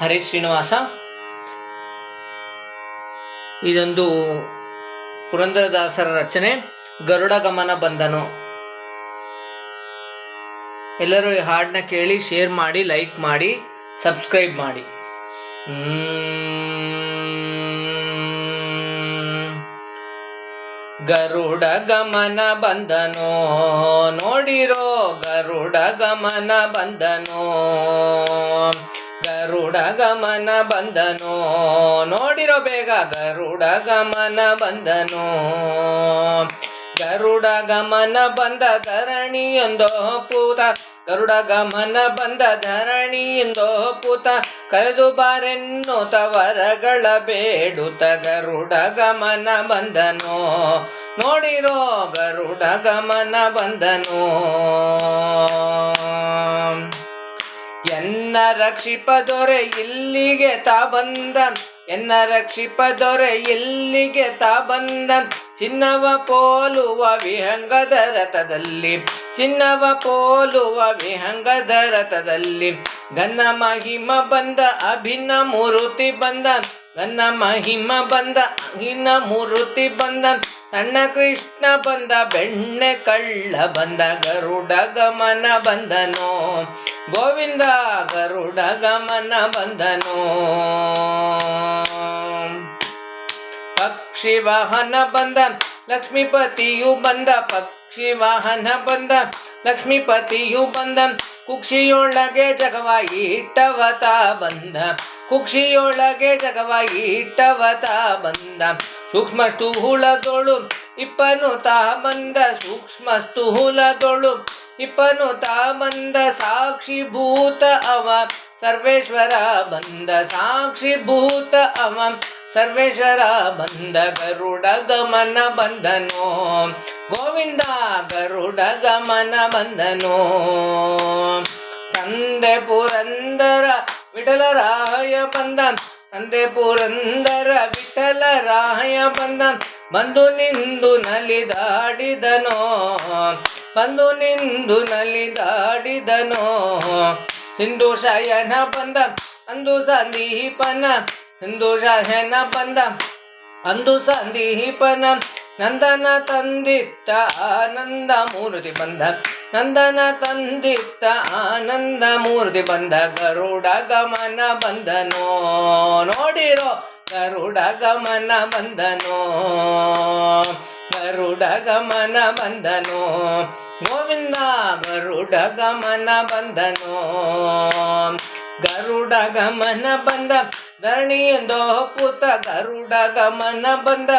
ಹರಿ ಶ್ರೀನಿವಾಸ. ಇದೊಂದು ಪುರಂದರದಾಸರ ರಚನೆ, ಗರುಡ ಗಮನ ಬಂದನು ಎಲ್ಲರೂ ಈ ಹಾಡನ್ನ ಕೇಳಿ, ಶೇರ್ ಮಾಡಿ, ಲೈಕ್ ಮಾಡಿ, ಸಬ್ಸ್ಕ್ರೈಬ್ ಮಾಡಿ. ಗರುಡ ಗಮನ ಬಂದನು ನೋಡಿರೋ ಗರುಡ ಗಮನ ಬಂದನೋ ಗರುಡ ಗಮನ ಬಂದನೋ? ನೋಡಿರೋ ಬೇಗ ಗರುಡ ಗಮನ ಬಂದನೋ? ಗರುಡ ಗಮನ ಬಂದ ಧರಣಿಯೊಂದೋ ಪೂತ ಗರುಡ ಗಮನ ಬಂದ ಧರಣಿಯೊಂದೋ ಪೂತ ಕರೆದು ಬಾರೆನ್ನು ತವರಗಳ ಬೇಡುತ ಗರುಡ ಗಮನ ಬಂದನೋ? ನೋಡಿರೋ ಗರುಡ ಗಮನ ಬಂದನೋ? ಎನ್ನ ರಕ್ಷಿಪ ದೊರೆ ಇಲ್ಲಿಗೆ ತಾ ಬಂದ ಎನ್ನ ರಕ್ಷಿಪ ದೊರೆ ಇಲ್ಲಿಗೆ ತಾ ಬಂದ ಚಿನ್ನವ ಪೋಲುವ ವಿಹಂಗದ ರಥದಲ್ಲಿ. ಚಿನ್ನವ ಪೋಲುವ ವಿಹಂಗದ ರಥದಲ್ಲಿ. ಗನ್ನ ಮಹಿಮ ಬಂದ ಅಭಿನ್ನ ಮೂರುತಿ ಬಂದ ನನ್ನ ಮಹಿಮ ಬಂದ ಅಭಿನ್ನ ಮೂರುತಿ ಬಂದ ಸಣ್ಣ ಕೃಷ್ಣ ಬಂದ ಬೆಣ್ಣೆ ಕಳ್ಳ ಬಂದ ಗರುಡ ಗಮನ ಬಂದನೋ. ಗೋವಿಂದ ಗರುಡ ಗಮನ ಬಂದನೋ. ಪಕ್ಷಿ ವಾಹನ ಬಂದ ಲಕ್ಷ್ಮೀಪತಿಯು ಬಂದ, ಪಕ್ಷಿ ವಾಹನ ಬಂದ ಲಕ್ಷ್ಮೀಪತಿಯು ಬಂದ ಕುಕ್ಷಿಯೊಳಗೆ ಜಗವಾಗಿ ಇಟ್ಟವತ ಬಂದ. ಕುಕ್ಷಿಯೊಳಗೆ ಜಗವಾಗಿ ಇಟ್ಟವತ ಬಂದ. ಸೂಕ್ಷ್ಮ ಸ್ಥೂಲದೊಳು ಇಪ್ಪನು ತಾ ಬಂದ ಸೂಕ್ಷ್ಮ ಸ್ಥೂಲದೊಳು ಇಪ್ಪನು ತಾ ಬಂದ ಸಾಕ್ಷಿ ಭೂತ ಅವ. ಸರ್ವೇಶ್ವರ ಬಂದ. ಸಾಕ್ಷಿ ಭೂತ ಅವ. ಸರ್ವೇಶ್ವರ ಬಂದ. ಗರುಡ ಗಮನ ಬಂದನೋ. ಗೋವಿಂದ ಗರುಡ ಗಮನ ಬಂದನು. ತಂದೆ ಪುರಂದರ ವಿಠಲರಾಯ ಬಂದ ತಂದೆ ಪುರಂದರ ವಿಠಲರಾಯ ಬಂದ ಬಂದು ನಿಂದು ನಲಿದಾಡಿದನೋ ಬಂದು ನಿಂದು ನಲಿದಾಡಿದನೋ ಸಿಂಧು ಶಯನ ಬಂದ ಅಂದು ಸಂದೀಪನ. ಸಿಂಧು ಶಯನ ಬಂದ ಅಂದು ಸಂದೀಪನ. ನಂದನ ತಂದಿತ್ತ ಆನಂದ ಮೂರ್ತಿ ಬಂದ. ನಂದನ ತಂದಿತ್ತ ಆನಂದ ಮೂರ್ತಿ ಬಂದ. ಗರುಡ ಗಮನ ಬಂದನೋ ನೋಡಿರೋ. ಗರುಡ ಗಮನ ಬಂದನೋ ಗರುಡ ಗಮನ ಬಂದನೋ ಗೋವಿಂದ. ಗರುಡ ಗಮನ ಬಂದನೋ ಗರುಡ ಗಮನ ಬಂದ. ಧರಣಿ ಎಂದೋ ಪುತ ಗರುಡ ಗಮನ ಬಂದ.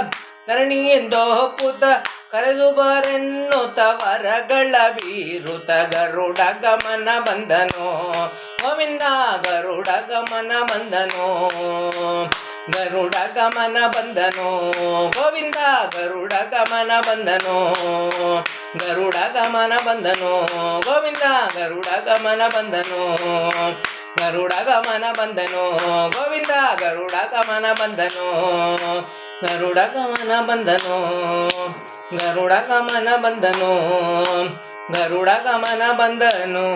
ಧರಣಿ ಎಂದೋ ಪುತ ಕರೆದು ಬರೆನ್ನುತ ವರಗಳ ಬೀರುತ ಗರುಡ ಗಮನ ಬಂದನೋ. ಗೋವಿಂದ ಗರುಡ ಗಮನ ಬಂದನೋ. ಗರುಡ ಗಮನ ಬಂದನೋ. ಗೋವಿಂದ ಗರುಡ ಗಮನ ಬಂದನೋ. ಗರುಡ ಗಮನ ಬಂದನೋ. ಗೋವಿಂದ ಗರುಡ ಗಮನ ಬಂದನೋ. ಗರುಡ ಗಮನ ಬಂದನೋ. ಗೋವಿಂದ ಗರುಡ ಗಮನ ಬಂದನೋ. ಗರುಡ ಗಮನ ಬಂದನು. ಗರುಡ ಗಮನ ಬಂದನು. ಗರುಡ ಗಮನ ಬಂದನೋ.